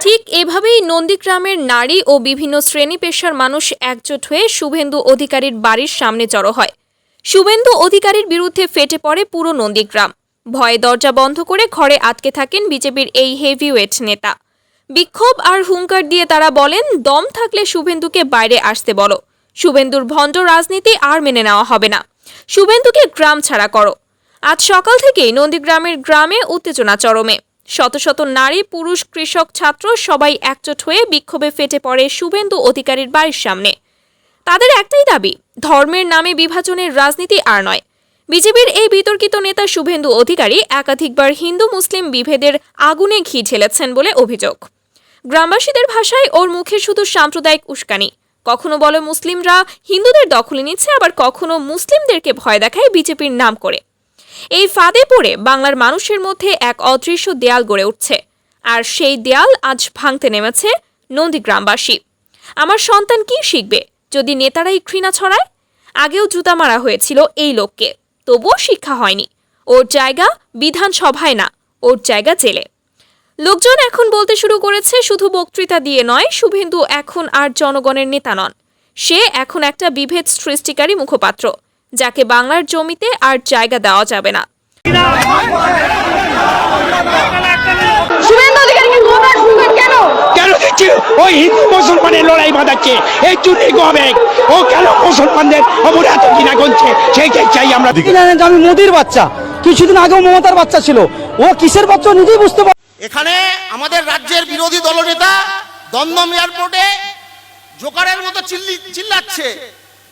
ঠিক এভাবেই নন্দীগ্রামের নারী ও বিভিন্ন শ্রেণি পেশার মানুষ একজোট হয়ে শুভেন্দু অধিকারীর বাড়ির সামনে জড়ো হয়। শুভেন্দু অধিকারীর বিরুদ্ধে ফেটে পড়ে পুরো নন্দীগ্রাম। ভয়ে দরজা বন্ধ করে ঘরে আটকে থাকেন বিজেপির এই হেভিওয়েট নেতা। বিক্ষোভ আর হুঙ্কার দিয়ে তারা বলেন, দম থাকলে শুভেন্দুকে বাইরে আসতে বলো। শুভেন্দুর ভণ্ড রাজনীতি আর মেনে নেওয়া হবে না। শুভেন্দুকে গ্রাম ছাড়া করো। আজ সকাল থেকেই নন্দীগ্রামের গ্রামে উত্তেজনা চরমে। শত শত নারী, পুরুষ, কৃষক, ছাত্র সবাই একজোট হয়ে বিক্ষোভে ফেটে পড়ে শুভেন্দু অধিকারীর বাড়ির সামনে। তাদের একটাই দাবি, ধর্মের নামে বিভাজনের রাজনীতি আর নয়। বিজেপির এই বিতর্কিত নেতা শুভেন্দু অধিকারী একাধিকবার হিন্দু মুসলিম বিভেদের আগুনে ঘি ঢেলেছেন বলে অভিযোগ। গ্রামবাসীদের ভাষায় ওর মুখে শুধু সাম্প্রদায়িক উস্কানি। কখনো বলে মুসলিমরা হিন্দুদের দখলে নিচ্ছে, আবার কখনো মুসলিমদেরকে ভয় দেখায় বিজেপির নাম করে। এই ফাঁদে পড়ে বাংলার মানুষের মধ্যে এক অদৃশ্য দেয়াল গড়ে উঠছে। আর সেই দেয়াল আজ ভাঙতে নেমেছে নন্দীগ্রামবাসী। আমার সন্তান কি শিখবে? যদি নেতারাই ঘৃণা ছড়ায়? আগেও জুতা মারা হয়েছিল এই লোককে। তবুও শিক্ষা হয়নি। ওর জায়গা বিধানসভায় না, ওর জায়গা জেলে। লোকজন এখন বলতে শুরু করেছে শুধু বক্তৃতা দিয়ে নয়, শুভেন্দু এখন আর জনগণের নেতা নন। সে এখন একটা বিভেদ সৃষ্টিকারী মুখপাত্র। যাকে বাংলার জমিতে আর জায়গা দেওয়া যাবে না। ওই হিন্দু মুসলমানের লড়াই বাঁধাচ্ছে এই চুরি গবেক। ও কেন মুসলমানদের অমর এত কিনা করছে সেইটাই চাই আমরা। আমি মোদির বাচ্চা কিছুদিন আগেও মমতার বাচ্চা ছিল। ও কিসের বাচ্চা নিজেই বুঝতে পার এখানে আমাদের রাজ্যের বিরোধী দলনেতা দমদম এয়ারপোর্টে জোকারের মতো চিল্লি চিল্লাচ্ছে।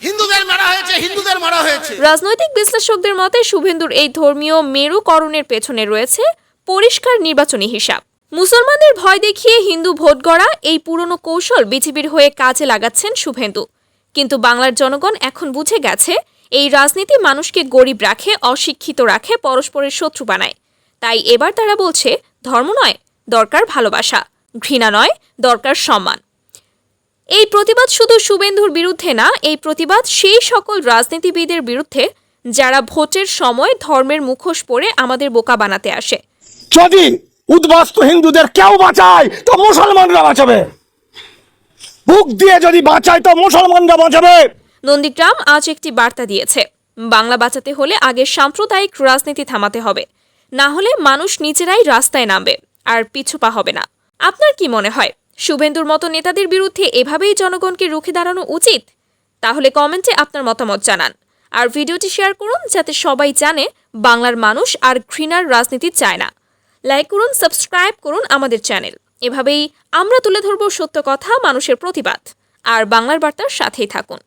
হিন্দুদের মারা হয়েছে, হিন্দুদের মারা হয়েছে। রাজনৈতিক বিশ্লেষকদের মতে শুভেন্দুর এই ধর্মীয় মেরুকরণের পেছনে রয়েছে পরিষ্কার নির্বাচনী হিসাব। মুসলমানদের ভয় দেখিয়ে হিন্দু ভোট গড়া এই পুরনো কৌশল বিজেপির হয়ে কাজে লাগাচ্ছেন শুভেন্দু। কিন্তু বাংলার জনগণ এখন বুঝে গেছে, এই রাজনীতি মানুষকে গরিব রাখে, অশিক্ষিত রাখে, পরস্পরের শত্রু বানায়। তাই এবার তারা বলছে, ধর্ম নয়, দরকার ভালোবাসা। ঘৃণা নয়, দরকার সম্মান। এই প্রতিবাদ শুধু শুভেন্দুর বিরুদ্ধে না এই প্রতিবাদ সেই সকল রাজনীতিবিদের বিরুদ্ধে যারা ভোটের সময় ধর্মের মুখোশ পরে আমাদের বোকা বানাতে আসে। যদি উদ্বাস্তু হিন্দুদের কেউ বাঁচায় তো মুসলমানরা বাঁচাবে। বুক দিয়ে যদি বাঁচায় তো মুসলমানরা বাঁচাবে। নন্দীগ্রাম আজ একটি বার্তা দিয়েছে বাংলা বাঁচাতে হলে আগে সাম্প্রদায়িক রাজনীতি থামাতে হবে না হলে মানুষ নিজেরাই রাস্তায় নামবে আর পিছুপা হবে না। আপনার কি মনে হয়? শুভেন্দুর মতো নেতাদের বিরুদ্ধে এভাবেই জনগণকে রুখে দাঁড়ানো উচিত? তাহলে কমেন্টে আপনার মতামত জানান। আর ভিডিওটি শেয়ার করুন যাতে সবাই জানে বাংলার মানুষ আর ঘৃণার রাজনীতি চায় না। লাইক করুন, সাবস্ক্রাইব করুন আমাদের চ্যানেল। এভাবেই আমরা তুলে ধরব সত্য কথা, মানুষের প্রতিবাদ। আর বাংলার বার্তার সাথেই থাকুন।